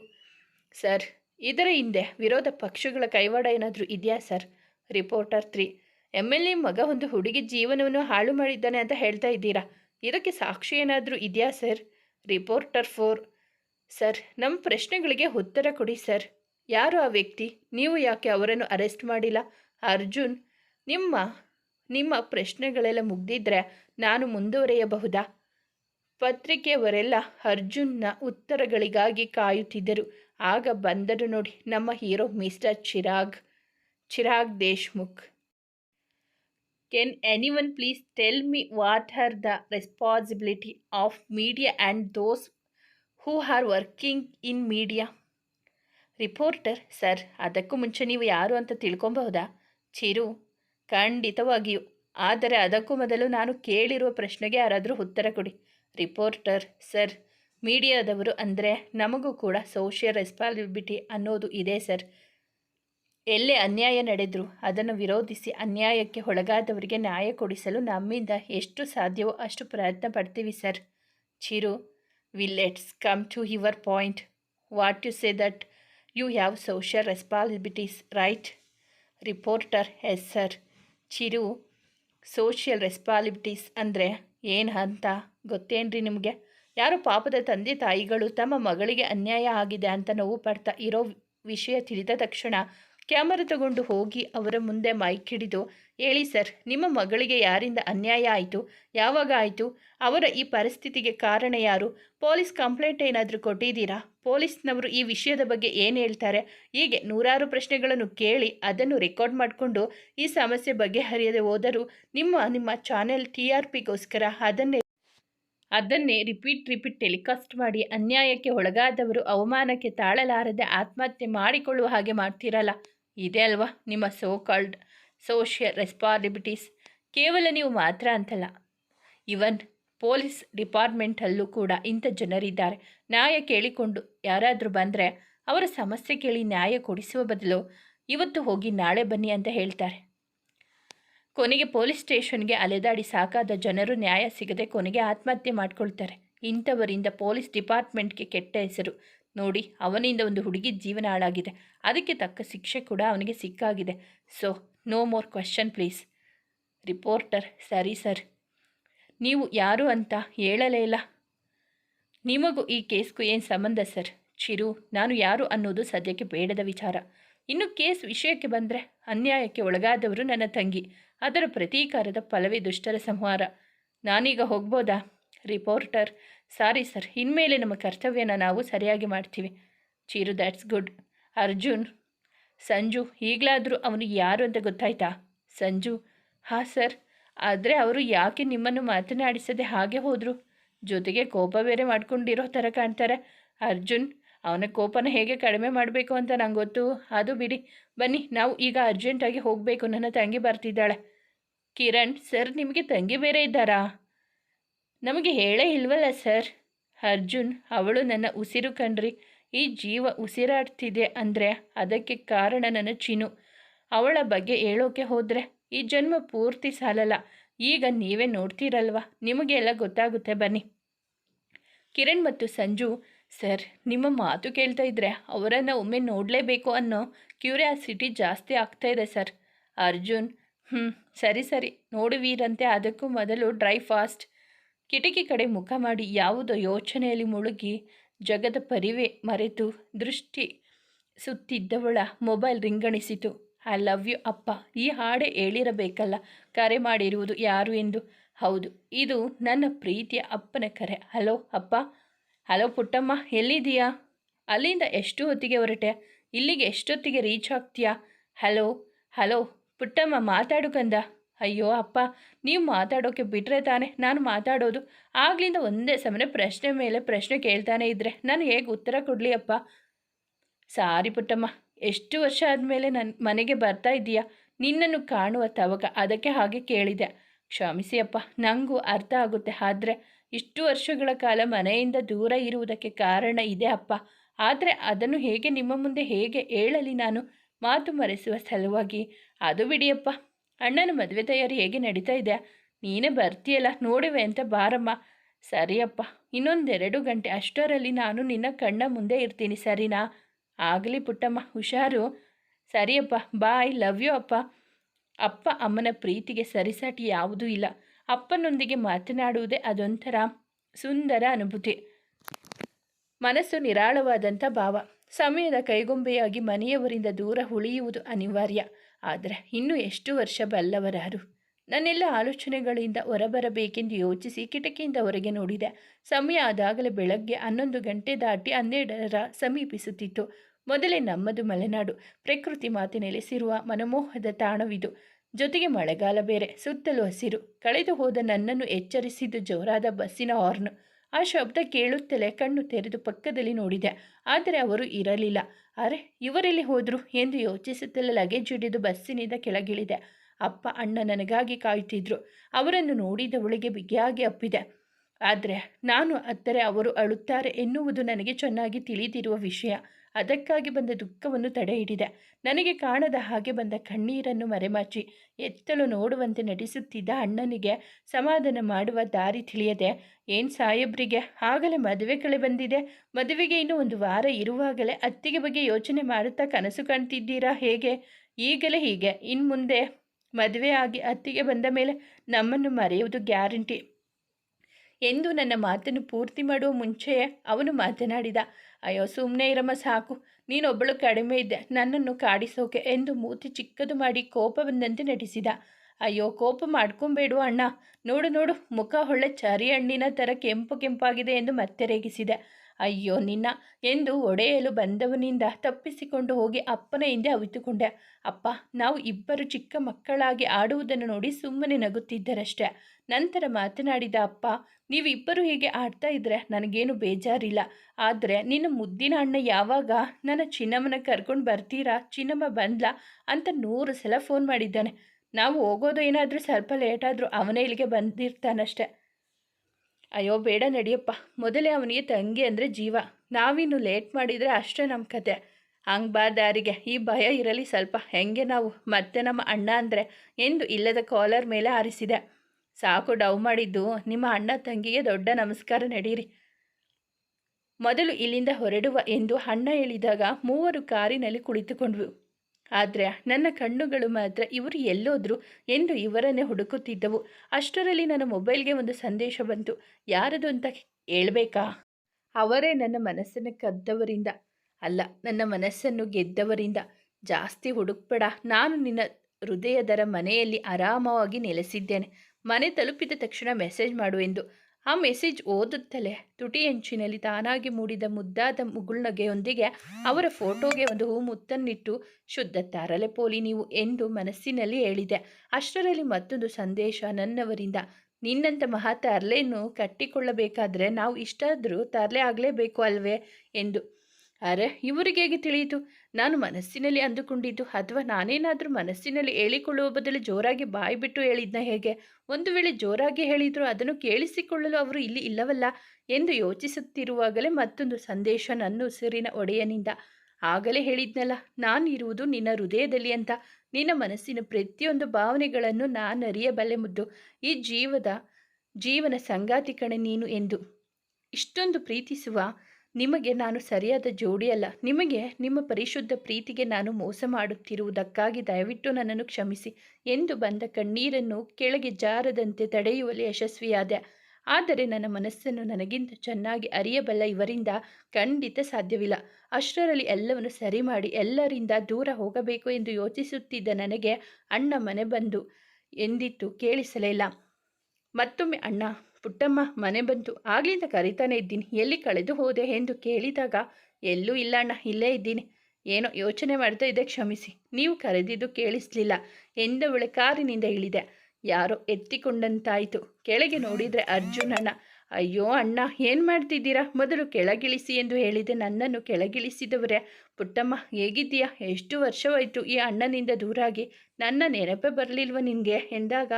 ಸರ್, ಇದರ ಹಿಂದೆ ವಿರೋಧ ಪಕ್ಷಗಳ ಕೈವಾಡ ಏನಾದರೂ ಇದೆಯಾ, sir? Reporter three M L A ಮಗ ಒಂದು ಹುಡುಗಿ ಜೀವನವನ್ನು ಹಾಳು ಮಾಡಿದ್ದಾನೆ ಅಂತ ಹೇಳ್ತಾ ಇದ್ದೀರಾ? ಇದಕ್ಕೆ ಸಾಕ್ಷಿ ಏನಾದರೂ ಇದೆಯಾ, ಸರ್? Reporter four. ಸರ್ ನಮ್ಮ ಪ್ರಶ್ನೆಗಳಿಗೆ ಉತ್ತರ ಕೊಡಿ, ಸರ್. ಯಾರು ಆ ವ್ಯಕ್ತಿ? ನೀವು ಯಾಕೆ ಅವರನ್ನು ಅರೆಸ್ಟ್ ಮಾಡಿಲ್ಲ? ಅರ್ಜುನ್, ನಿಮ್ಮ ನಿಮ್ಮ ಪ್ರಶ್ನೆಗಳೆಲ್ಲ ಮುಗ್ದಿದ್ರೆ ನಾನು ಮುಂದುವರಿಯಬಹುದಾ? ಪತ್ರಿಕೆಯವರೆಲ್ಲ ಅರ್ಜುನ್ನ ಉತ್ತರಗಳಿಗಾಗಿ ಕಾಯುತ್ತಿದ್ದರು. ಆಗ ಬಂದರು ನೋಡಿ, ನಮ್ಮ hero mister Chirag Chirag Deshmukh. Can anyone please tell me what are the responsibility of media and those who are working in media reporter, sir, ಅದಕ್ಕೂ ಮುಂಚೆ ನೀವು ಯಾರು ಅಂತ ತಿಳ್ಕೊಬಹುದಾ? ಚಿರು, ಖಂಡಿತವಾಗಿಯೂ. ಆದರೆ ಅದಕ್ಕೂ ಮೊದಲು ನಾನು ಕೇಳಿರುವ ಪ್ರಶ್ನೆಗೆ ಯಾರಾದರೂ ಉತ್ತರ ಕೊಡಿ. ರಿಪೋರ್ಟರ್, ಸರ್, ಮೀಡಿಯಾದವರು ಅಂದರೆ ನಮಗೂ ಕೂಡ ಸೋಷಿಯಲ್ ರೆಸ್ಪಾನ್ಸಿಬಿಲಿಟಿ ಅನ್ನೋದು ಇದೆ, ಸರ್. ಎಲ್ಲೇ ಅನ್ಯಾಯ ನಡೆದರೂ, ಅದನ್ನು ವಿರೋಧಿಸಿ ಅನ್ಯಾಯಕ್ಕೆ ಒಳಗಾದವರಿಗೆ ನ್ಯಾಯ ಕೊಡಿಸಲು ನಮ್ಮಿಂದ ಎಷ್ಟು ಸಾಧ್ಯವೋ ಅಷ್ಟು ಪ್ರಯತ್ನ ಪಡ್ತೀವಿ, sir. Chiru well let's come to your point what you say that you have social responsibilities right reporter yes sir Chiru social responsibilities ಅಂದರೆ ಏನು ಅಂತ ಗೊತ್ತೇನ್ರಿ ನಿಮಗೆ? ಯಾರು ಪಾಪದ ತಂದೆ ತಾಯಿಗಳು ತಮ್ಮ ಮಗಳಿಗೆ ಅನ್ಯಾಯ ಆಗಿದೆ ಅಂತ ನೋವು ಪಡ್ತಾ ಇರೋ ವಿಷಯ ತಿಳಿದ ತಕ್ಷಣ ಕ್ಯಾಮರಾ ತಗೊಂಡು ಹೋಗಿ ಅವರ ಮುಂದೆ ಮೈಕ್ ಹಿಡಿದು, ಹೇಳಿ ಸರ್, ನಿಮ್ಮ ಮಗಳಿಗೆ ಯಾರಿಂದ ಅನ್ಯಾಯ ಆಯಿತು? ಯಾವಾಗ ಆಯಿತು? ಅವರ ಈ ಪರಿಸ್ಥಿತಿಗೆ ಕಾರಣ ಯಾರು? ಪೊಲೀಸ್ ಕಂಪ್ಲೇಂಟ್ ಏನಾದರೂ ಕೊಟ್ಟಿದ್ದೀರಾ? ಪೊಲೀಸ್ನವರು ಈ ವಿಷಯದ ಬಗ್ಗೆ ಏನು ಹೇಳ್ತಾರೆ? ಹೀಗೆ ನೂರಾರು ಪ್ರಶ್ನೆಗಳನ್ನು ಕೇಳಿ ಅದನ್ನು ರೆಕಾರ್ಡ್ ಮಾಡಿಕೊಂಡು ಈ ಸಮಸ್ಯೆ ಬಗೆಹರಿಯದೆ ಹೋದರೂ ನಿಮ್ಮ ನಿಮ್ಮ ಚಾನೆಲ್ ಟಿ ಆರ್ ಪಿಗೋಸ್ಕರ ಅದನ್ನೇ ಅದನ್ನೇ ರಿಪೀಟ್ ರಿಪೀಟ್ ಟೆಲಿಕಾಸ್ಟ್ ಮಾಡಿ ಅನ್ಯಾಯಕ್ಕೆ ಒಳಗಾದವರು ಅವಮಾನಕ್ಕೆ ತಾಳಲಾರದೆ ಆತ್ಮಹತ್ಯೆ ಮಾಡಿಕೊಳ್ಳುವ ಹಾಗೆ ಮಾಡ್ತೀರಲ್ಲ? ಇದೇ ಅಲ್ವಾ ನಿಮ್ಮ ಸೋ ಕಾಲ್ಡ್ ಸೋಷಿಯಲ್ ರೆಸ್ಪಾನ್ಸಿಬಿಲಿಟೀಸ್ ಕೇವಲ ನೀವು ಮಾತ್ರ ಅಂತಲ್ಲ. ಇವನ್ ಪೊಲೀಸ್ ಡಿಪಾರ್ಟ್ಮೆಂಟಲ್ಲೂ ಕೂಡ ಇಂಥ ಜನರಿದ್ದಾರೆ. ನ್ಯಾಯ ಕೇಳಿಕೊಂಡು ಯಾರಾದರೂ ಬಂದರೆ ಅವರ ಸಮಸ್ಯೆ ಕೇಳಿ ನ್ಯಾಯ ಕೊಡಿಸುವ ಬದಲು ಇವತ್ತು ಹೋಗಿ ನಾಳೆ ಬನ್ನಿ ಅಂತ ಹೇಳ್ತಾರೆ. ಕೊನೆಗೆ ಪೊಲೀಸ್ ಸ್ಟೇಷನ್ಗೆ ಅಲೆದಾಡಿ ಸಾಕಾದ ಜನರು ನ್ಯಾಯ ಸಿಗದೆ ಕೊನೆಗೆ ಆತ್ಮಹತ್ಯೆ ಮಾಡ್ಕೊಳ್ತಾರೆ. ಇಂಥವರಿಂದ ಪೊಲೀಸ್ ಡಿಪಾರ್ಟ್ಮೆಂಟ್ಗೆ ಕೆಟ್ಟ ಹೆಸರು. ನೋಡಿ, ಅವನಿಂದ ಒಂದು ಹುಡುಗಿ ಜೀವನ ಹಾಳಾಗಿದೆ. ಅದಕ್ಕೆ ತಕ್ಕ ಶಿಕ್ಷೆ ಕೂಡ ಅವನಿಗೆ ಸಿಕ್ಕಾಗಿದೆ. So no more question please reporter ಸರಿ ಸರ್. ನೀವು ಯಾರು ಅಂತ ಹೇಳಲೇ ಇಲ್ಲ. ನಿಮಗೂ ಈ ಕೇಸ್ಗೂ ಏನು ಸಂಬಂಧ ಸರ್? ಚಿರು, ನಾನು ಯಾರು ಅನ್ನೋದು ಸದ್ಯಕ್ಕೆ ಬೇಡದ ವಿಚಾರ. ಇನ್ನು ಕೇಸ್ ವಿಷಯಕ್ಕೆ ಬಂದರೆ ಅನ್ಯಾಯಕ್ಕೆ ಒಳಗಾದವರು ನನ್ನ ತಂಗಿ. ಅದರ ಪ್ರತೀಕಾರದ ಫಲವೇ ದುಷ್ಟರ ಸಂಹಾರ. ನಾನೀಗ ಹೋಗ್ಬೋದಾ? ರಿಪೋರ್ಟರ್ ಸಾರಿ ಸರ್, ಇನ್ಮೇಲೆ ನಮ್ಮ ಕರ್ತವ್ಯನ ನಾವು ಸರಿಯಾಗಿ ಮಾಡ್ತೀವಿ. ಚೀರು ದ್ಯಾಟ್ಸ್ ಗುಡ್ ಅರ್ಜುನ್, ಸಂಜು, ಈಗಲಾದರೂ ಅವನು ಯಾರು ಅಂತ ಗೊತ್ತಾಯ್ತಾ? ಸಂಜು, ಹಾಂ ಸರ್, ಆದರೆ ಅವರು ಯಾಕೆ ನಿಮ್ಮನ್ನು ಮಾತನಾಡಿಸದೆ ಹಾಗೆ ಹೋದರು? ಜೊತೆಗೆ ಕೋಪ ಬೇರೆ ಮಾಡ್ಕೊಂಡಿರೋ ಥರ ಕಾಣ್ತಾರೆ. ಅರ್ಜುನ್, ಅವನ ಕೋಪನ ಹೇಗೆ ಕಡಿಮೆ ಮಾಡಬೇಕು ಅಂತ ನಂಗೆ ಗೊತ್ತು ಅದು ಬಿಡಿ. ಬನ್ನಿ, ನಾವು ಈಗ ಅರ್ಜೆಂಟಾಗಿ ಹೋಗಬೇಕು. ನನ್ನ ತಂಗಿ ಬರ್ತಿದ್ದಾಳೆ. ಕಿರಣ್, ಸರ್, ನಿಮಗೆ ತಂಗಿ ಬೇರೆ ಇದ್ದಾರಾ? ನಮಗೆ ಹೇಳೇ ಇಲ್ವಲ್ಲ ಸರ್? ಅರ್ಜುನ್, ಅವಳು ನನ್ನ ಉಸಿರು ಕಣ್ರಿ ಈ ಜೀವ ಉಸಿರಾಡ್ತಿದೆ ಅಂದರೆ ಅದಕ್ಕೆ ಕಾರಣ ನನ್ನ ಚಿನು ಅವಳ ಬಗ್ಗೆ ಹೇಳೋಕೆ ಹೋದರೆ ಈ ಜನ್ಮ ಪೂರ್ತಿ ಸಾಲಲ್ಲ. ಈಗ ನೀವೇ ನೋಡ್ತೀರಲ್ವ? ನಿಮಗೆಲ್ಲ ಗೊತ್ತಾಗುತ್ತೆ ಬನ್ನಿ. ಕಿರಣ್ ಮತ್ತು ಸಂಜು, ಸರ್, ನಿಮ್ಮ ಮಾತು ಕೇಳ್ತಾ ಇದ್ರೆ ಅವರನ್ನು ಒಮ್ಮೆ ನೋಡಲೇಬೇಕು ಅನ್ನೋ ಕ್ಯೂರಿಯಾಸಿಟಿ ಜಾಸ್ತಿ ಆಗ್ತಾ ಇದೆ ಸರ್. ಅರ್ಜುನ್ ಹ್ಞೂ ಸರಿ ಸರಿ. ನೋಡುವೀರಂತೆ. ಅದಕ್ಕೂ ಮೊದಲು ಡ್ರೈ ಫಾಸ್ಟ್. ಕಿಟಕಿ ಕಡೆ ಮುಖ ಮಾಡಿ ಯಾವುದೋ ಯೋಚನೆಯಲ್ಲಿ ಮುಳುಗಿ ಜಗದ ಪರಿವೆ ಮರೆತು ದೃಷ್ಟಿ ಸುತ್ತಿದ್ದವಳ ಮೊಬೈಲ್ ರಿಂಗಣಿಸಿತು. ಐ ಲವ್ ಯು ಅಪ್ಪ, ಈ ಹಾಡೆ ಹೇಳಿರಬೇಕಲ್ಲ, ಕರೆ ಮಾಡಿರುವುದು ಯಾರು ಎಂದು? ಹೌದು, ಇದು ನನ್ನ ಪ್ರೀತಿಯ ಅಪ್ಪನ ಕರೆ. ಹಲೋ ಅಪ್ಪ, ಹಲೋ ಪುಟ್ಟಮ್ಮ ಎಲ್ಲಿದೆಯಾ ಅಲ್ಲಿಂದ ಎಷ್ಟು ಹೊತ್ತಿಗೆ ಹೊರಟೆ, ಇಲ್ಲಿಗೆ ಎಷ್ಟೊತ್ತಿಗೆ ರೀಚ್ ಆಗ್ತೀಯಾ? ಹಲೋ ಹಲೋ ಪುಟ್ಟಮ್ಮ, ಮಾತಾಡು ಕಂದ. ಅಯ್ಯೋ ಅಪ್ಪ, ನೀವು ಮಾತಾಡೋಕೆ ಬಿಟ್ಟರೆ ತಾನೇ ನಾನು ಮಾತಾಡೋದು. ಆಗ್ಲಿಂದ ಒಂದೇ ಸಮನೆ ಪ್ರಶ್ನೆ ಮೇಲೆ ಪ್ರಶ್ನೆ ಕೇಳ್ತಾನೆ ಇದ್ದರೆ ನಾನು ಹೇಗೆ ಉತ್ತರ ಕೊಡಲಿ ಅಪ್ಪ? ಸಾರಿ ಪುಟ್ಟಮ್ಮ, ಎಷ್ಟು ವರ್ಷ ಆದಮೇಲೆ ನನ್ನ ಮನೆಗೆ ಬರ್ತಾ ಇದ್ದೀಯಾ? ನಿನ್ನನ್ನು ಕಾಣುವ ತವಕ ಅದಕ್ಕೆ ಹಾಗೆ ಕೇಳಿದೆ. ಕ್ಷಮಿಸಿ ಅಪ್ಪ ನನಗೂ ಅರ್ಥ ಆಗುತ್ತೆ. ಆದರೆ ಇಷ್ಟು ವರ್ಷಗಳ ಕಾಲ ಮನೆಯಿಂದ ದೂರ ಇರುವುದಕ್ಕೆ ಕಾರಣ ಇದೆ ಅಪ್ಪ. ಆದರೆ ಅದನ್ನು ಹೇಗೆ ನಿಮ್ಮ ಮುಂದೆ ಹೇಗೆ ಹೇಳಲಿ ನಾನು? ಮಾತು ಮರೆಸುವ ಸಲುವಾಗಿ. ಅದು ಬಿಡಿಯಪ್ಪ ಅಣ್ಣನ ಮದುವೆ ತಯಾರಿ ಹೇಗೆ ನಡೀತಾ ಇದೆ? ನೀನೇ ಬರ್ತೀಯಲ್ಲ? ನೋಡುವೆ ಅಂತ ಬಾರಮ್ಮ. ಸರಿಯಪ್ಪ, ಇನ್ನೊಂದೆರಡು ಗಂಟೆ ಅಷ್ಟರಲ್ಲಿ ನಾನು ನಿನ್ನ ಕಣ್ಣ ಮುಂದೆ ಇರ್ತೀನಿ, ಸರಿನಾ? ಆಗಲಿ ಪುಟ್ಟಮ್ಮ, ಹುಷಾರು. ಸರಿಯಪ್ಪ, ಬಾಯ್, ಲವ್ ಯು ಅಪ್ಪ. ಅಪ್ಪ ಅಮ್ಮನ ಪ್ರೀತಿಗೆ ಸರಿಸಾಟಿ ಯಾವುದೂ ಇಲ್ಲ. ಅಪ್ಪನೊಂದಿಗೆ ಮಾತನಾಡುವುದೇ ಅದೊಂಥರ ಸುಂದರ ಅನುಭೂತಿ. ಮನಸ್ಸು ನಿರಾಳವಾದಂಥ ಭಾವ. ಸಮಯದ ಕೈಗೊಂಬೆಯಾಗಿ ಮನೆಯವರಿಂದ ದೂರ ಉಳಿಯುವುದು ಅನಿವಾರ್ಯ. ಆದರೆ ಇನ್ನೂ ಎಷ್ಟು ವರ್ಷ ಬಲ್ಲವರಾರು? ನನ್ನೆಲ್ಲ ಆಲೋಚನೆಗಳಿಂದ ಹೊರಬರಬೇಕೆಂದು ಯೋಚಿಸಿ ಕಿಟಕಿಯಿಂದ ಹೊರಗೆ ನೋಡಿದೆ. ಸಮಯ ಆದಾಗಲೇ ಬೆಳಗ್ಗೆ ಹನ್ನೊಂದು ಗಂಟೆ ದಾಟಿ ಹನ್ನೆರಡರ ಸಮೀಪಿಸುತ್ತಿತ್ತು. ಮೊದಲೇ ನಮ್ಮದು ಮಲೆನಾಡು. ಪ್ರಕೃತಿ ಮಾತೆ ನೆಲೆಸಿರುವ ಮನಮೋಹದ ತಾಣವಿದು. ಜೊತೆಗೆ ಮಳೆಗಾಲ ಬೇರೆ, ಸುತ್ತಲೂ ಹಸಿರು. ಕಳೆದು ಹೋದ ನನ್ನನ್ನು ಎಚ್ಚರಿಸಿದ್ದು ಜೋರಾದ ಬಸ್ಸಿನ ಹಾರ್ನ್. ಆ ಶಬ್ದ ಕೇಳುತ್ತಲೇ ಕಣ್ಣು ತೆರೆದು ಪಕ್ಕದಲ್ಲಿ ನೋಡಿದೆ. ಆದರೆ ಅವರು ಇರಲಿಲ್ಲ. ಅರೆ, ಇವರೆಲ್ಲಿ ಹೋದರು? ಎಂದು ಯೋಚಿಸುತ್ತಲೇ ಲಗೇಜ್ ಹಿಡಿದು ಬಸ್ಸಿನಿಂದ ಕೆಳಗಿಳಿದೆ. ಅಪ್ಪ, ಅಣ್ಣ ನನಗಾಗಿ ಕಾಯುತ್ತಿದ್ರು ಅವರನ್ನು ನೋಡಿದವಳಿಗೆ ಬಿಗಿಯಾಗಿ ಅಪ್ಪಿದೆ. ಆದರೆ, ನಾನು ಅತ್ತರೆ ಅವರು ಅಳುತ್ತಾರೆ ಎನ್ನುವುದು ನನಗೆ ಚೆನ್ನಾಗಿ ತಿಳಿದಿರುವ ವಿಷಯ. ಅದಕ್ಕಾಗಿ ಬಂದ ದುಃಖವನ್ನು ತಡೆಹಿಡಿದೆ ನನಗೆ ಕಾಣದ ಹಾಗೆ ಬಂದ ಕಣ್ಣೀರನ್ನು ಮರೆಮಾಚಿ ಎತ್ತಲು ನೋಡುವಂತೆ ನಟಿಸುತ್ತಿದ್ದ ಅಣ್ಣನಿಗೆ ಸಮಾಧಾನ ಮಾಡುವ ದಾರಿ ತಿಳಿಯದೆ, ಏನು ಸಾಹೇಬ್ರಿಗೆ, ಆಗಲೇ ಮದುವೆ ಕಳೆ ಬಂದಿದೆ. ಮದುವೆಗೆ ಇನ್ನೂ ಒಂದು ವಾರ ಇರುವಾಗಲೇ ಅತ್ತಿಗೆ ಬಗ್ಗೆ ಯೋಚನೆ ಮಾಡುತ್ತಾ ಕನಸು ಕಾಣ್ತಿದ್ದೀರಾ? ಹೇಗೆ? ಈಗಲೇ ಹೀಗೆ. ಇನ್ನು ಮುಂದೆ ಮದುವೆ ಆಗಿ ಅತ್ತಿಗೆ ಬಂದ ಮೇಲೆ ನಮ್ಮನ್ನು ಮರೆಯುವುದು ಗ್ಯಾರಂಟಿ. ಎಂದು ನನ್ನ ಮಾತನ್ನು ಪೂರ್ತಿ ಮಾಡುವ ಮುಂಚೆಯೇ ಅವನು ಮಾತನಾಡಿದ, ಅಯ್ಯೋ ಸುಮ್ಮನೆ ಇರಮ್ಮ ಸಾಕು. ನೀನೊಬ್ಬಳು ಕಡಿಮೆ ಇದ್ದೆ. ನನ್ನನ್ನು ಕಾಡಿಸೋಕೆ ಎಂದು ಮೂತಿ ಚಿಕ್ಕದು ಮಾಡಿ ಕೋಪ ಬಂದಂತೆ ನಟಿಸಿದ ಅಯ್ಯೋ, ಕೋಪ ಮಾಡ್ಕೊಂಬೇಡು ಅಣ್ಣ. ನೋಡು ನೋಡು. ಮುಖ ಹೊಳ್ಳೆ ಚರಿ ಹಣ್ಣಿನ ಥರ ಕೆಂಪು ಕೆಂಪಾಗಿದೆ ಎಂದು ಮತ್ತೆ ರೇಗಿಸಿದೆ. ಅಯ್ಯೋ, ನಿನ್ನ ಎಂದು ಒಡೆಯಲು ಬಂದವನಿಂದ ತಪ್ಪಿಸಿಕೊಂಡು ಹೋಗಿ ಅಪ್ಪನ ಹಿಂದೆ ಅವಿತುಕೊಂಡೆ. ಅಪ್ಪ, ನಾವು ಇಬ್ಬರು ಚಿಕ್ಕ ಮಕ್ಕಳಾಗಿ ಆಡುವುದನ್ನು ನೋಡಿ ಸುಮ್ಮನೆ ನಗುತ್ತಿದ್ದರಷ್ಟೇ. ನಂತರ ಮಾತನಾಡಿದ ಅಪ್ಪ ನೀವಿಬ್ಬರು ಹೀಗೆ ಆಡ್ತಾ ಇದ್ರೆ ನನಗೇನು ಬೇಜಾರಿಲ್ಲ. ಆದರೆ ನಿನ್ನ ಮುದ್ದಿನ ಅಣ್ಣ ಯಾವಾಗ ನನ್ನ ಚಿನ್ನಮ್ಮನ ಕರ್ಕೊಂಡು ಬರ್ತೀರಾ? ಚಿನ್ನಮ್ಮ ಬಂದ್ಲಾ? ಅಂತ ನೂರು ಸಲ ಫೋನ್ ಮಾಡಿದ್ದಾನೆ. ನಾವು ಹೋಗೋದು ಏನಾದರೂ ಸ್ವಲ್ಪ ಲೇಟಾದರೂ ಅವನೇ ಇಲ್ಲಿಗೆ ಬಂದಿರ್ತಾನಷ್ಟೆ. ಅಯ್ಯೋ, ಬೇಡ ನಡಿಯಪ್ಪ. ಮೊದಲೇ ಅವನಿಗೆ ತಂಗಿ ಅಂದರೆ ಜೀವ. ನಾವಿನ್ನು ಲೇಟ್ ಮಾಡಿದರೆ ಅಷ್ಟೇ ನಮ್ಮ ಕತೆ. ಹಂಗೆ ಬಾ ದಾರಿಗೆ. ಈ ಭಯ ಇರಲಿ ಸ್ವಲ್ಪ. ಹೆಂಗೆ ನಾವು? ಮತ್ತೆ ನಮ್ಮ ಅಣ್ಣ ಅಂದರೆ ಎಂದು ಇಲ್ಲದ ಕಾಲರ್ ಮೇಲೆ ಆರಿಸಿದೆ. ಸಾಕು ಡವ್ ಮಾಡಿದ್ದು. ನಿಮ್ಮ ಅಣ್ಣ ತಂಗಿಗೆ ದೊಡ್ಡ ನಮಸ್ಕಾರ ನಡೀರಿ. ಮೊದಲು ಇಲ್ಲಿಂದ ಹೊರಡುವ ಎಂದು ಅಣ್ಣ ಹೇಳಿದಾಗ ಮೂವರು ಕಾರಿನಲ್ಲಿ ಕುಳಿತುಕೊಂಡ್ವು. ಆದರೆ ನನ್ನ ಕಣ್ಣುಗಳು ಮಾತ್ರ ಇವರು ಎಲ್ಲೋದ್ರು ಎಂದು ಇವರನ್ನೇ ಹುಡುಕುತ್ತಿದ್ದವು. ಅಷ್ಟರಲ್ಲಿ ನನ್ನ ಮೊಬೈಲ್ಗೆ ಒಂದು ಸಂದೇಶ ಬಂತು. ಯಾರದು ಅಂತ ಹೇಳ್ಬೇಕಾ? ಅವರೇ ನನ್ನ ಮನಸ್ಸನ್ನು ಕದ್ದವರಿಂದ. ಅಲ್ಲ, ನನ್ನ ಮನಸ್ಸನ್ನು ಗೆದ್ದವರಿಂದ. ಜಾಸ್ತಿ ಹುಡುಕ್ಬೇಡ. ನಾನು ನಿನ್ನ ಹೃದಯದರ ಮನೆಯಲ್ಲಿ ಆರಾಮವಾಗಿ ನೆಲೆಸಿದ್ದೇನೆ. ಮನೆ ತಲುಪಿದ ತಕ್ಷಣ ಮೆಸೇಜ್ ಮಾಡು ಎಂದು. ಆ ಮೆಸೇಜ್ ಓದುತ್ತಲೇ ತುಟಿ ಹೆಂಚಿನಲ್ಲಿ ತಾನಾಗಿ ಮೂಡಿದ ಮುದ್ದಾದ ಮುಗುಳ್ನಗೆಯೊಂದಿಗೆ ಅವರ ಫೋಟೋಗೆ ಒಂದು ಹೂ ಮುತ್ತನ್ನಿಟ್ಟು, ಶುದ್ಧ ತಾರಲೆ ಪೋಲಿ ನೀವು ಎಂದು ಮನಸ್ಸಿನಲ್ಲಿ ಹೇಳಿದೆ. ಅಷ್ಟರಲ್ಲಿ ಮತ್ತೊಂದು ಸಂದೇಶ ನನ್ನವರಿಂದ, ನಿನ್ನಂಥ ಮಹಾ ತರಲೆಯನ್ನು ಕಟ್ಟಿಕೊಳ್ಳಬೇಕಾದ್ರೆ ನಾವು ಇಷ್ಟಾದರೂ ತರಲೆ ಆಗಲೇಬೇಕು ಅಲ್ವೇ? ಎಂದು ಅರೆ, ಇವರಿಗೆ ಹೇಗೆ ತಿಳಿಯಿತು? ನಾನು ಮನಸ್ಸಿನಲ್ಲಿ ಅಂದುಕೊಂಡಿದ್ದು ಅಥವಾ ನಾನೇನಾದರೂ ಮನಸ್ಸಿನಲ್ಲಿ ಹೇಳಿಕೊಳ್ಳುವ ಬದಲು ಜೋರಾಗಿ ಬಾಯಿ ಬಿಟ್ಟು ಹೇಳಿದ್ನ ಹೇಗೆ? ಒಂದು ವೇಳೆ ಜೋರಾಗಿ ಹೇಳಿದ್ರು ಅದನ್ನು ಕೇಳಿಸಿಕೊಳ್ಳಲು ಅವರು ಇಲ್ಲಿ ಇಲ್ಲವಲ್ಲ ಎಂದು ಯೋಚಿಸುತ್ತಿರುವಾಗಲೇ ಮತ್ತೊಂದು ಸಂದೇಶ ನನ್ನ ಉಸಿರಿನ ಒಡೆಯನಿಂದ. ಆಗಲೇ ಹೇಳಿದ್ನಲ್ಲ, ನಾನು ಇರುವುದು ನಿನ್ನ ಹೃದಯದಲ್ಲಿ ಅಂತ. ನಿನ್ನ ಮನಸ್ಸಿನ ಪ್ರತಿಯೊಂದು ಭಾವನೆಗಳನ್ನು ನಾನು ಅರಿಯಬಲ್ಲೆ ಮುದ್ದು. ಈ ಜೀವದ, ಜೀವನ ಸಂಗಾತಿ ಕಣೆ ನೀನು ಎಂದು. ಇಷ್ಟೊಂದು ಪ್ರೀತಿಸುವ ನಿಮಗೆ ನಾನು ಸರಿಯಾದ ಜೋಡಿಯಲ್ಲ ನಿಮಗೆ ನಿಮ್ಮ ಪರಿಶುದ್ಧ ಪ್ರೀತಿಗೆ ನಾನು ಮೋಸ ಮಾಡುತ್ತಿರುವುದಕ್ಕಾಗಿ ದಯವಿಟ್ಟು ನನ್ನನ್ನು ಕ್ಷಮಿಸಿ ಎಂದು ಬಂದ ಕಣ್ಣೀರನ್ನು ಕೆಳಗೆ ಜಾರದಂತೆ ತಡೆಯುವಲ್ಲಿ ಯಶಸ್ವಿಯಾದೆ. ಆದರೆ ನನ್ನ ಮನಸ್ಸನ್ನು ನನಗಿಂತ ಚೆನ್ನಾಗಿ ಅರಿಯಬಲ್ಲ ಇವರಿಂದ ಖಂಡಿತ ಸಾಧ್ಯವಿಲ್ಲ. ಅಷ್ಟರಲ್ಲಿ ಎಲ್ಲವನ್ನು ಸರಿ ಮಾಡಿ ಎಲ್ಲರಿಂದ ದೂರ ಹೋಗಬೇಕು ಎಂದು ಯೋಚಿಸುತ್ತಿದ್ದ ನನಗೆ ಅಣ್ಣ ಮನೆ ಬಂದು ಎಂದಿತ್ತು ಕೇಳಿಸಲೇ ಇಲ್ಲ. ಮತ್ತೊಮ್ಮೆ ಅಣ್ಣ ಪುಟ್ಟಮ್ಮ, ಮನೆ ಬಂತು. ಆಗ್ಲಿಂದ ಕರಿತಾನೆ ಇದ್ದೀನಿ. ಎಲ್ಲಿ ಕಳೆದು ಹೋದೆ ಎಂದು ಕೇಳಿದಾಗ, ಎಲ್ಲೂ ಇಲ್ಲ ಅಣ್ಣ, ಇಲ್ಲೇ ಇದ್ದೀನಿ. ಏನೋ ಯೋಚನೆ ಮಾಡ್ತಾ ಇದ್ದೆ ಕ್ಷಮಿಸಿ. ನೀವು ಕರೆದಿದ್ದು ಕೇಳಿಸ್ಲಿಲ್ಲ. ಎಂದವಳೆ ಕಾರಿನಿಂದ ಇಳಿದೆ. ಯಾರೋ ಎತ್ತಿಕೊಂಡಂತಾಯಿತು. ಕೆಳಗೆ ನೋಡಿದರೆ ಅರ್ಜುನ್ ಅಣ್ಣ. ಅಯ್ಯೋ ಅಣ್ಣ, ಏನು ಮಾಡ್ತಿದ್ದೀರಾ? ಮೊದಲು ಕೆಳಗಿಳಿಸಿ ಎಂದು ಹೇಳಿದೆ. ನನ್ನನ್ನು ಕೆಳಗಿಳಿಸಿದವರೇ? ಪುಟ್ಟಮ್ಮ, ಹೇಗಿದ್ದೀಯಾ? ಎಷ್ಟು ವರ್ಷವಾಯಿತು ಈ ಅಣ್ಣನಿಂದ ದೂರಾಗಿ? ನನ್ನ ನೆನಪೇ ಬರಲಿಲ್ವ ನಿನಗೆ? ಎಂದಾಗ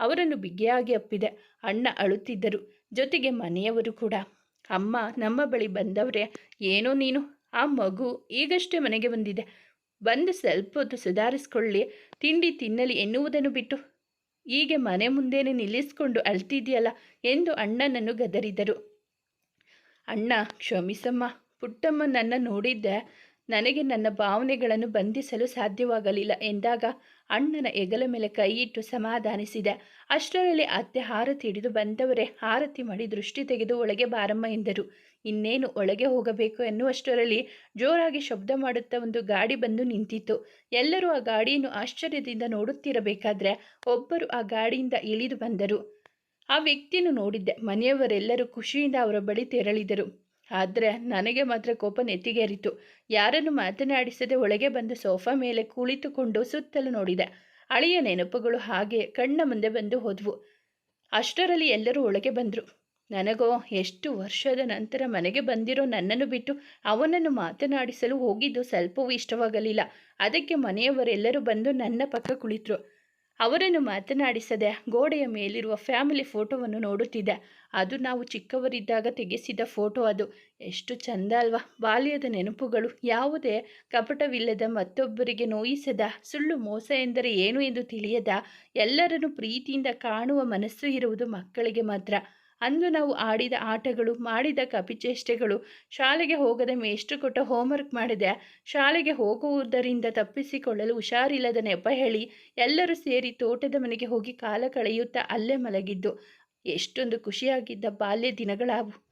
ಅವರನ್ನು ಬಿಗಿಯಾಗಿ ಅಪ್ಪಿದೆ. ಅಣ್ಣ ಅಳುತ್ತಿದ್ದರು. ಜೊತೆಗೆ ಮನೆಯವರು ಕೂಡ. ಅಮ್ಮ, ನಮ್ಮ ಬಳಿ ಬಂದವರೇ. ಏನೋ ನೀನು? ಆ ಮಗು ಈಗಷ್ಟೇ ಮನೆಗೆ ಬಂದಿದೆ. ಬಂದು ಸ್ವಲ್ಪ ಹೊತ್ತು ಸುಧಾರಿಸ್ಕೊಳ್ಳಿ. ತಿಂಡಿ ತಿನ್ನಲಿ ಎನ್ನುವುದನ್ನು ಬಿಟ್ಟು. ಹೀಗೆ ಮನೆ ಮುಂದೆನೇ ನಿಲ್ಲಿಸಿಕೊಂಡು ಅಳ್ತಿದೆಯಲ್ಲ ಎಂದು ಅಣ್ಣನನ್ನು ಗದರಿದರು. ಅಣ್ಣ, ಕ್ಷಮಿಸಮ್ಮ. ಪುಟ್ಟಮ್ಮ ನನ್ನ ನೋಡಿದ್ದೆ. ನನಗೆ ನನ್ನ ಭಾವನೆಗಳನ್ನು ಬಂಧಿಸಲು ಸಾಧ್ಯವಾಗಲಿಲ್ಲ ಎಂದಾಗ ಅಣ್ಣನ ಹೆಗಲ ಮೇಲೆ ಕೈಯಿಟ್ಟು ಸಮಾಧಾನಿಸಿದೆ. ಅಷ್ಟರಲ್ಲಿ ಅತ್ತೆ ಹಾರತಿ ಹಿಡಿದು ಬಂದವರೇ ಹಾರತಿ ಮಾಡಿ ದೃಷ್ಟಿ ತೆಗೆದು ಒಳಗೆ ಬಾರಮ್ಮ ಎಂದರು. ಇನ್ನೇನು ಒಳಗೆ ಹೋಗಬೇಕು ಎನ್ನುವಷ್ಟರಲ್ಲಿ ಜೋರಾಗಿ ಶಬ್ದ ಮಾಡುತ್ತಾ ಒಂದು ಗಾಡಿ ಬಂದು ನಿಂತಿತ್ತು. ಎಲ್ಲರೂ ಆ ಗಾಡಿಯನ್ನು ಆಶ್ಚರ್ಯದಿಂದ ನೋಡುತ್ತಿರಬೇಕಾದ್ರೆ ಒಬ್ಬರು ಆ ಗಾಡಿಯಿಂದ ಇಳಿದು ಬಂದರು. ಆ ವ್ಯಕ್ತಿಯನ್ನು ನೋಡಿದ್ದೆ. ಮನೆಯವರೆಲ್ಲರೂ ಖುಷಿಯಿಂದ ಅವರ ಬಳಿ ತೆರಳಿದರು. ಆದರೆ ನನಗೆ ಮಾತ್ರ ಕೋಪ ನೆತ್ತಿಗೇರಿತು. ಯಾರನ್ನು ಮಾತನಾಡಿಸದೆ ಒಳಗೆ ಬಂದು ಸೋಫಾ ಮೇಲೆ ಕುಳಿತುಕೊಂಡು ಸುತ್ತಲೂ ನೋಡಿದೆ. ಅಳಿಯ ನೆನಪುಗಳು ಹಾಗೆ ಕಣ್ಣ ಮುಂದೆ ಬಂದು ಹೋದವು. ಅಷ್ಟರಲ್ಲಿ ಎಲ್ಲರೂ ಒಳಗೆ ಬಂದರು. ನನಗೋ, ಎಷ್ಟು ವರ್ಷದ ನಂತರ ಮನೆಗೆ ಬಂದಿರೋ ನನ್ನನ್ನು ಬಿಟ್ಟು ಅವನನ್ನು ಮಾತನಾಡಿಸಲು ಹೋಗಿದ್ದು ಸ್ವಲ್ಪವೂ ಇಷ್ಟವಾಗಲಿಲ್ಲ. ಅದಕ್ಕೆ ಮನೆಯವರೆಲ್ಲರೂ ಬಂದು ನನ್ನ ಪಕ್ಕ ಕುಳಿತರು. ಅವರನ್ನು ಮಾತನಾಡಿಸದೆ ಗೋಡೆಯ ಮೇಲಿರುವ ಫ್ಯಾಮಿಲಿ ಫೋಟೋವನ್ನು ನೋಡುತ್ತಿದ್ದೆ. ಅದು ನಾವು ಚಿಕ್ಕವರಿದ್ದಾಗ ತೆಗೆಸಿದ ಫೋಟೋ ಅದು. ಎಷ್ಟು ಚಂದ ಅಲ್ವಾ? ಬಾಲ್ಯದ ನೆನಪುಗಳು. ಯಾವುದೇ ಕಪಟವಿಲ್ಲದ ಮತ್ತೊಬ್ಬರಿಗೆ ನೋಯಿಸದ, ಸುಳ್ಳು ಮೋಸ ಎಂದರೆ ಏನು ಎಂದು ತಿಳಿಯದ ಎಲ್ಲರನ್ನು ಪ್ರೀತಿಯಿಂದ ಕಾಣುವ ಮನಸ್ಸು ಇರುವುದು ಮಕ್ಕಳಿಗೆ ಮಾತ್ರ. ಅಂದು ನಾವು ಆಡಿದ ಆಟಗಳು, ಮಾಡಿದ ಕಪಿಚೇಷ್ಟೆಗಳು, ಶಾಲೆಗೆ ಹೋಗದೆ ಮೇಷ್ಟು ಕೊಟ್ಟ ಹೋಮ್ವರ್ಕ್ ಮಾಡಿದೆ. ಶಾಲೆಗೆ ಹೋಗುವುದರಿಂದ ತಪ್ಪಿಸಿಕೊಳ್ಳಲು ಹುಷಾರಿಲ್ಲದ ನೆಪ ಹೇಳಿ ಎಲ್ಲರೂ ಸೇರಿ ತೋಟದ ಮನೆಗೆ ಹೋಗಿ ಕಾಲ ಕಳೆಯುತ್ತಾ ಅಲ್ಲೇ ಮಲಗಿದ್ದು. ಎಷ್ಟೊಂದು ಖುಷಿಯಾಗಿದ್ದ ಬಾಲ್ಯ ದಿನಗಳಾವು.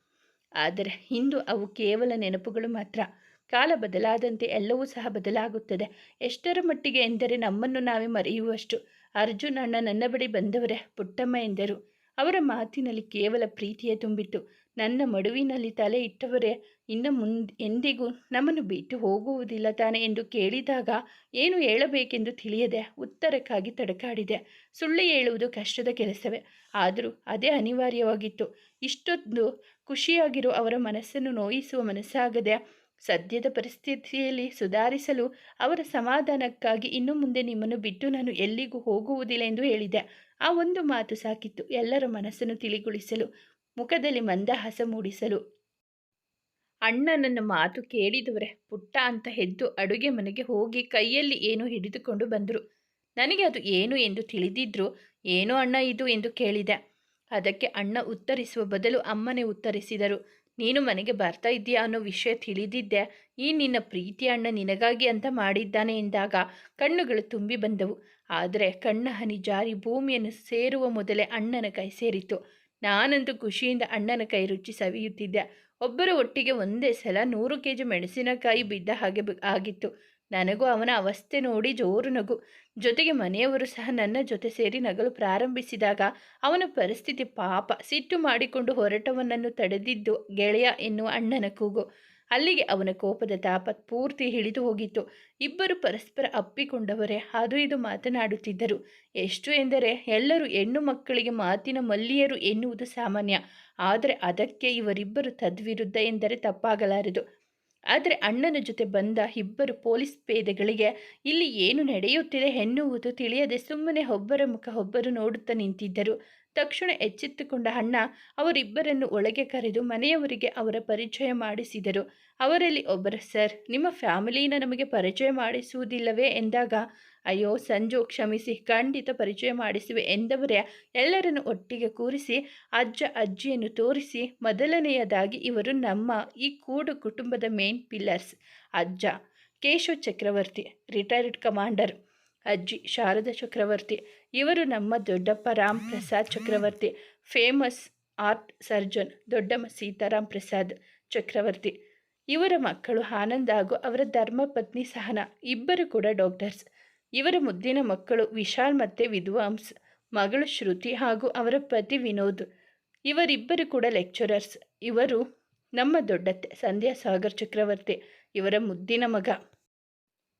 ಆದರೆ ಇಂದು ಅವು ಕೇವಲ ನೆನಪುಗಳು ಮಾತ್ರ. ಕಾಲ ಬದಲಾದಂತೆ ಎಲ್ಲವೂ ಸಹ ಬದಲಾಗುತ್ತದೆ. ಎಷ್ಟರ ಮಟ್ಟಿಗೆ ಎಂದರೆ ನಮ್ಮನ್ನು ನಾವೇ ಮರೆಯುವಷ್ಟು. ಅರ್ಜುನ್ ಅಣ್ಣ ನನ್ನ ಬಳಿ ಬಂದವರೇ, ಪುಟ್ಟಮ್ಮ ಎಂದರು. ಅವರ ಮಾತಿನಲ್ಲಿ ಕೇವಲ ಪ್ರೀತಿಯೇ ತುಂಬಿತ್ತು. ನನ್ನ ಮಡುವಿನಲ್ಲಿ ತಲೆ ಇಟ್ಟವರೇ ಇನ್ನು ಮುಂದೆ ಎಂದಿಗೂ ನಮ್ಮನ್ನು ಬಿಟ್ಟು ಹೋಗುವುದಿಲ್ಲ ತಾನೆ ಎಂದು ಕೇಳಿದಾಗ ಏನು ಹೇಳಬೇಕೆಂದು ತಿಳಿಯದೆ ಉತ್ತರಕ್ಕಾಗಿ ತಡಕಾಡಿದೆ. ಸುಳ್ಳು ಹೇಳುವುದು ಕಷ್ಟದ ಕೆಲಸವೇ. ಆದರೂ ಅದೇ ಅನಿವಾರ್ಯವಾಗಿತ್ತು. ಇಷ್ಟೊಂದು ಖುಷಿಯಾಗಿರೋ ಅವರ ಮನಸ್ಸನ್ನು ನೋಯಿಸುವ ಮನಸ್ಸಾಗದೆ ಸದ್ಯದ ಪರಿಸ್ಥಿತಿಯಲ್ಲಿ ಸುಧಾರಿಸಲು ಅವರ ಸಮಾಧಾನಕ್ಕಾಗಿ ಇನ್ನು ಮುಂದೆ ನಿಮ್ಮನ್ನು ಬಿಟ್ಟು ನಾನು ಎಲ್ಲಿಗೂ ಹೋಗುವುದಿಲ್ಲ ಎಂದು ಹೇಳಿದೆ. ಆ ಒಂದು ಮಾತು ಸಾಕಿತ್ತು ಎಲ್ಲರ ಮನಸ್ಸನ್ನು ತಿಳಿಗೊಳಿಸಲು, ಮುಖದಲ್ಲಿ ಮಂದಹಾಸ ಮೂಡಿಸಲು. ಅಣ್ಣನನ್ನ ಮಾತು ಕೇಳಿದವರೇ, ಪುಟ್ಟ ಅಂತ ಎದ್ದು ಅಡುಗೆ ಮನೆಗೆ ಹೋಗಿ ಕೈಯಲ್ಲಿ ಏನೋ ಹಿಡಿದುಕೊಂಡು ಬಂದರು? ನನಗೆ ಅದು ಏನು ಎಂದು ತಿಳಿದಿದ್ರು ಏನು ಅಣ್ಣ ಇದು ಎಂದು ಕೇಳಿದೆ. ಅದಕ್ಕೆ ಅಣ್ಣ ಉತ್ತರಿಸುವ ಬದಲು ಅಮ್ಮನೇ ಉತ್ತರಿಸಿದರು. ನೀನು ಮನೆಗೆ ಬರ್ತಾ ಇದ್ದೀಯಾ ಅನ್ನೋ ವಿಷಯ ತಿಳಿದಿದ್ದೆ. ಈ ನಿನ್ನ ಪ್ರೀತಿ ಅಣ್ಣ ನಿನಗಾಗಿ ಅಂತ ಮಾಡಿದ್ದಾನೆ ಎಂದಾಗ ಕಣ್ಣುಗಳು ತುಂಬಿ ಬಂದವು. ಆದರೆ ಕಣ್ಣ ಹನಿ ಜಾರಿ ಭೂಮಿಯನ್ನು ಸೇರುವ ಮೊದಲೇ ಅಣ್ಣನ ಕೈ ಸೇರಿತು ನಾನಂತೂ ಖುಷಿಯಿಂದ ಅಣ್ಣನ ಕೈ ರುಚಿ ಸವಿಯುತ್ತಿದ್ದೆ. ಒಬ್ಬರ ಒಟ್ಟಿಗೆ ಒಂದೇ ಸಲ ನೂರು ಕೆ ಜಿ ಮೆಣಸಿನಕಾಯಿ ಬಿದ್ದ ಹಾಗೆ ಆಗಿತ್ತು. ನನಗೂ ಅವನ ಅವಸ್ಥೆ ನೋಡಿ ಜೋರು ನಗು. ಜೊತೆಗೆ ಮನೆಯವರು ಸಹ ನನ್ನ ಜೊತೆ ಸೇರಿ ನಗಲು ಪ್ರಾರಂಭಿಸಿದಾಗ ಅವನ ಪರಿಸ್ಥಿತಿ ಪಾಪ. ಸಿಟ್ಟು ಮಾಡಿಕೊಂಡು ಹೊರಟವನನ್ನು ತಡೆದಿದ್ದು ಗೆಳೆಯ ಎನ್ನುವ ಅಣ್ಣನ ಕೂಗು. ಅಲ್ಲಿಗೆ ಅವನ ಕೋಪದ ತಾಪ ಪೂರ್ತಿ ಹಿಡಿದು ಹೋಗಿತ್ತು. ಇಬ್ಬರು ಪರಸ್ಪರ ಅಪ್ಪಿಕೊಂಡವರೇ, ಅದು ಇದು ಮಾತನಾಡುತ್ತಿದ್ದರು. ಎಷ್ಟು ಎಂದರೆ, ಎಲ್ಲರೂ ಹೆಣ್ಣು ಮಕ್ಕಳಿಗೆ ಮಾತಿನ ಮಲ್ಲಿಯರು ಎನ್ನುವುದು ಸಾಮಾನ್ಯ. ಆದರೆ ಅದಕ್ಕೆ ಇವರಿಬ್ಬರು ತದ್ವಿರುದ್ಧ ಎಂದರೆ ತಪ್ಪಾಗಲಾರದು. ಆದರೆ ಅಣ್ಣನ ಜೊತೆ ಬಂದ ಇಬ್ಬರು ಪೊಲೀಸ್ ಪೇದೆಗಳಿಗೆ ಇಲ್ಲಿ ಏನು ನಡೆಯುತ್ತಿದೆ ಎನ್ನುವುದು ತಿಳಿಯದೆ ಸುಮ್ಮನೆ ಒಬ್ಬರ ಮುಖ ಒಬ್ಬರು ನೋಡುತ್ತಾ ನಿಂತಿದ್ದರು. ತಕ್ಷಣ ಎಚ್ಚೆತ್ತುಕೊಂಡ ಅಣ್ಣ ಅವರಿಬ್ಬರನ್ನು ಒಳಗೆ ಕರೆದು ಮನೆಯವರಿಗೆ ಅವರ ಪರಿಚಯ ಮಾಡಿಸಿದರು. ಅವರಲ್ಲಿ ಒಬ್ಬರ, ಸರ್, ನಿಮ್ಮ ಫ್ಯಾಮಿಲಿನ ನಮಗೆ ಪರಿಚಯ ಮಾಡಿಸುವುದಿಲ್ಲವೇ? ಎಂದಾಗ, ಅಯ್ಯೋ, ಸಂಜು, ಕ್ಷಮಿಸಿ, ಖಂಡಿತ ಪರಿಚಯ ಮಾಡಿಸುವೆ ಎಂದವರೇ ಎಲ್ಲರನ್ನು ಒಟ್ಟಿಗೆ ಕೂರಿಸಿ, ಅಜ್ಜ ಅಜ್ಜಿಯನ್ನು ತೋರಿಸಿ, ಮೊದಲನೆಯದಾಗಿ ಇವರು ನಮ್ಮ ಈ ಕೂಡು ಕುಟುಂಬದ ಮೇನ್ ಪಿಲ್ಲರ್ಸ್. ಅಜ್ಜ, ಕೇಶವ್ ಚಕ್ರವರ್ತಿ, ರಿಟೈರ್ಡ್ ಕಮಾಂಡರ್. ಅಜ್ಜಿ ಶಾರದಾ ಚಕ್ರವರ್ತಿ, ಇವರು ನಮ್ಮ ದೊಡ್ಡಪ್ಪ Ram Prasad Chakravarthi, famous heart surgeon ದೊಡ್ಡಮ್ಮ ಸೀತಾರಾಮ್ ಪ್ರಸಾದ್ ಚಕ್ರವರ್ತಿ. ಇವರ ಮಕ್ಕಳು ಆನಂದ್ ಹಾಗೂ ಅವರ ಧರ್ಮಪತ್ನಿ ಸಹನಾ, ಇಬ್ಬರು ಕೂಡ ಡಾಕ್ಟರ್ಸ್. ಇವರ ಮುದ್ದಿನ ಮಕ್ಕಳು ವಿಶಾಲ್ ಮತ್ತು ವಿದ್ವಾಂಸ್, ಮಗಳು ಶ್ರುತಿ ಹಾಗೂ ಅವರ ಪತಿ ವಿನೋದ್. ಇವರಿಬ್ಬರು ಕೂಡ ಲೆಕ್ಚರರ್ಸ್. ಇವರು ನಮ್ಮ ದೊಡ್ಡತ್ತೆ ಸಂಧ್ಯಾ ಸಾಗರ್ ಚಕ್ರವರ್ತಿ, ಇವರ ಮುದ್ದಿನ ಮಗ.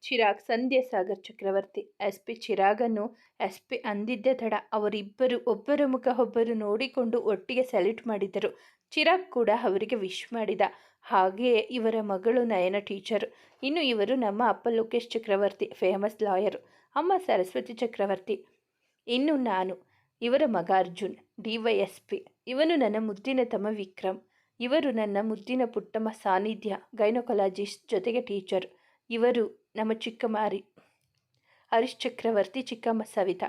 ಚಿರಾಗ್, ಸಂಧ್ಯಾ ಸಾಗರ್ ಚಕ್ರವರ್ತಿ ಎಸ್ ಪಿ ಚಿರಾಗನ್ನು ಎಸ್ ಪಿ ಅಂದಿದ್ದ ತಡ ಅವರಿಬ್ಬರು ಒಬ್ಬರ ಮುಖ ಒಬ್ಬರು ನೋಡಿಕೊಂಡು ಒಟ್ಟಿಗೆ ಸೆಲ್ಯೂಟ್ ಮಾಡಿದರು ಚಿರಾಗ್ ಕೂಡ ಅವರಿಗೆ ವಿಶ್ ಮಾಡಿದ. ಹಾಗೆಯೇ ಇವರ ಮಗಳು ನಯನ ಟೀಚರ್. ಇನ್ನು ಇವರು ನಮ್ಮ ಅಪ್ಪ ಲೋಕೇಶ್ ಚಕ್ರವರ್ತಿ, ಫೇಮಸ್ ಲಾಯರು. ಅಮ್ಮ ಸರಸ್ವತಿ ಚಕ್ರವರ್ತಿ. ಇನ್ನು ನಾನು. ಇವರ ಮಗ ಅರ್ಜುನ್, ಡಿ ವೈ ಇವನು ನನ್ನ ಮುದ್ದಿನ ತಮ್ಮ ವಿಕ್ರಮ್. ಇವರು ನನ್ನ ಮುದ್ದಿನ ಪುಟ್ಟಮ್ಮ ಸಾನ್ನಿಧ್ಯ ಗೈನೊಕೊಲಾಜಿಸ್ಟ್ ಜೊತೆಗೆ ಟೀಚರ್. ಇವರು ನಮ್ಮ ಚಿಕ್ಕಮಾರಿ. ಹರೀಶ್ ಚಕ್ರವರ್ತಿ, ಚಿಕ್ಕಮ್ಮ ಸವಿತಾ.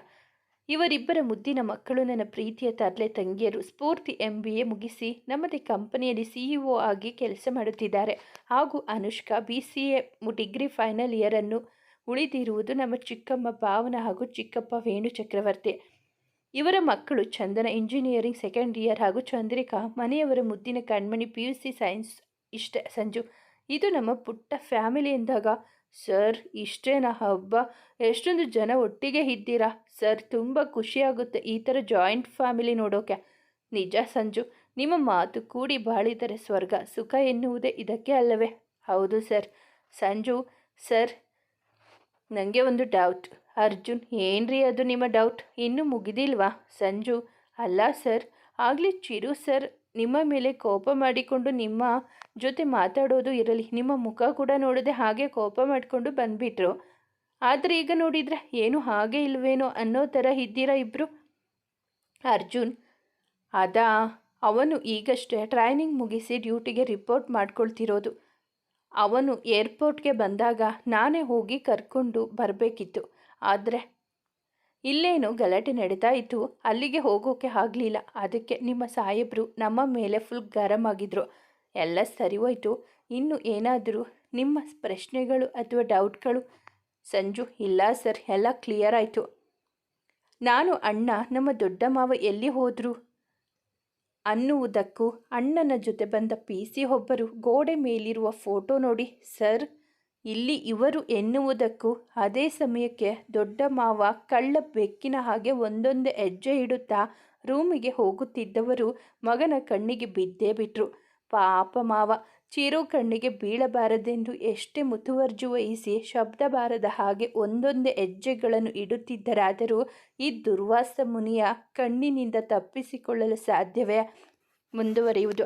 ಇವರಿಬ್ಬರ ಮುದ್ದಿನ ಮಕ್ಕಳು ನನ್ನ ಪ್ರೀತಿಯ ತರಲೆ ತಂಗಿಯರು. ಸ್ಫೂರ್ತಿ ಎಂ ಬಿ ಎ ಮುಗಿಸಿ ನಮ್ಮದೇ ಕಂಪನಿಯಲ್ಲಿ ಸಿಇಒ ಆಗಿ ಕೆಲಸ ಮಾಡುತ್ತಿದ್ದಾರೆ. ಹಾಗೂ Anushka B C A degree final ಇಯರನ್ನು ಉಳಿದಿರುವುದು ನಮ್ಮ ಚಿಕ್ಕಮ್ಮ ಭಾವನ ಹಾಗೂ ಚಿಕ್ಕಪ್ಪ ವೇಣು ಚಕ್ರವರ್ತಿ. ಇವರ ಮಕ್ಕಳು ಚಂದನ ಇಂಜಿನಿಯರಿಂಗ್ ಸೆಕೆಂಡ್ ಇಯರ್ ಹಾಗೂ ಚಂದ್ರಿಕಾ ಮನೆಯವರ ಮುದ್ದಿನ ಕಣ್ಮಣಿ ಪಿ ಯು ಸಿ ಸೈನ್ಸ್ ಇಷ್ಟೇ. ಸಂಜು, ಇದು ನಮ್ಮ ಪುಟ್ಟ ಫ್ಯಾಮಿಲಿ ಎಂದಾಗ ಸರ್, ಇಷ್ಟೇನಾ ಹಬ್ಬ? ಎಷ್ಟೊಂದು ಜನ ಒಟ್ಟಿಗೆ ಇದ್ದೀರಾ? ಸರ್, ತುಂಬ ಖುಷಿಯಾಗುತ್ತೆ ಈ ಥರ ಜಾಯಿಂಟ್ ಫ್ಯಾಮಿಲಿ ನೋಡೋಕೆ. ನಿಜ ಸಂಜು, ನಿಮ್ಮ ಮಾತು ಕೂಡಿ ಬಾಳಿದರೆ ಸ್ವರ್ಗ, ಸುಖ ಎನ್ನುವುದೇ ಇದಕ್ಕೆ ಅಲ್ಲವೇ? ಹೌದು ಸರ್. ಸಂಜು, ಸರ್ ನನಗೆ ಒಂದು ಡೌಟ್. ಅರ್ಜುನ್, ಏನ್ರಿ ಅದು ನಿಮ್ಮ ಡೌಟ್? ಇನ್ನೂ ಮುಗಿದಿಲ್ವಾ? ಸಂಜು, ಅಲ್ಲ ಸರ್. ಆಗಲಿ ಚಿರು ಸರ್, ನಿಮ್ಮ ಮೇಲೆ ಕೋಪ ಮಾಡಿಕೊಂಡು ನಿಮ್ಮ ಜೊತೆ ಮಾತಾಡೋದು ಇರಲಿ. ನಿಮ್ಮ ಮುಖ ಕೂಡ ನೋಡದೆ ಹಾಗೆ ಕೋಪ ಮಾಡಿಕೊಂಡು ಬಂದುಬಿಟ್ರು. ಆದರೆ ಈಗ ನೋಡಿದರೆ ಏನು ಹಾಗೆ ಇಲ್ವೇನೋ ಅನ್ನೋ ಥರ ಇದ್ದೀರಾ ಇಬ್ಬರು ಅರ್ಜುನ್, ಅದಾ, ಅವನು ಈಗಷ್ಟೇ ಟ್ರೈನಿಂಗ್ ಮುಗಿಸಿ ಡ್ಯೂಟಿಗೆ ರಿಪೋರ್ಟ್ ಮಾಡ್ಕೊಳ್ತಿರೋದು. ಅವನು ಏರ್ಪೋರ್ಟ್ಗೆ ಬಂದಾಗ ನಾನೇ ಹೋಗಿ ಕರ್ಕೊಂಡು ಬರಬೇಕಿತ್ತು. ಆದರೆ ಇಲ್ಲೇನು ಗಲಾಟೆ ನಡೀತಾ ಇತ್ತು, ಅಲ್ಲಿಗೆ ಹೋಗೋಕೆ ಆಗಲಿಲ್ಲ. ಅದಕ್ಕೆ ನಿಮ್ಮ ಸಾಹೇಬರು ನಮ್ಮ ಮೇಲೆ ಫುಲ್ ಗರಂ ಆಗಿದ್ರು. ಎಲ್ಲ ಸರಿ ಹೋಯ್ತು. ಇನ್ನು ಏನಾದರೂ ನಿಮ್ಮ ಪ್ರಶ್ನೆಗಳು ಅಥವಾ ಡೌಟ್ಗಳು? ಸಂಜು, ಇಲ್ಲ ಸರ್, ಎಲ್ಲ ಕ್ಲಿಯರ್ ಆಯಿತು. ನಾನು ಅಣ್ಣ, ನಮ್ಮ ದೊಡ್ಡ ಮಾವ ಎಲ್ಲಿ ಹೋದರು? ಅನ್ನುವುದಕ್ಕೂ ಅಣ್ಣನ ಜೊತೆ ಬಂದ ಪಿ ಸಿ ಒಬ್ಬರು ಗೋಡೆ ಮೇಲಿರುವ ಫೋಟೋ ನೋಡಿ, ಸರ್ ಇಲ್ಲಿ ಇವರು ಎನ್ನುವುದಕ್ಕೂ ಅದೇ ಸಮಯಕ್ಕೆ ದೊಡ್ಡ ಮಾವ ಕಳ್ಳ ಬೆಕ್ಕಿನ ಹಾಗೆ ಒಂದೊಂದು ಹೆಜ್ಜೆ ಇಡುತ್ತಾ ರೂಮಿಗೆ ಹೋಗುತ್ತಿದ್ದವರು ಮಗನ ಕಣ್ಣಿಗೆ ಬಿದ್ದೇ ಬಿಟ್ರು. ಪಾಪ ಮಾವ, ಚಿರು ಕಣ್ಣಿಗೆ ಬೀಳಬಾರದೆಂದು ಎಷ್ಟೇ ಮುತುವರ್ಜು ವಹಿಸಿ ಶಬ್ದ ಬಾರದ ಹಾಗೆ ಒಂದೊಂದೇ ಹೆಜ್ಜೆಗಳನ್ನು ಇಡುತ್ತಿದ್ದರಾದರೂ ಈ ದುರ್ವಾಸ ಮುನಿಯ ಕಣ್ಣಿನಿಂದ ತಪ್ಪಿಸಿಕೊಳ್ಳಲು ಸಾಧ್ಯವೇ? ಮುಂದುವರಿಯುವುದು.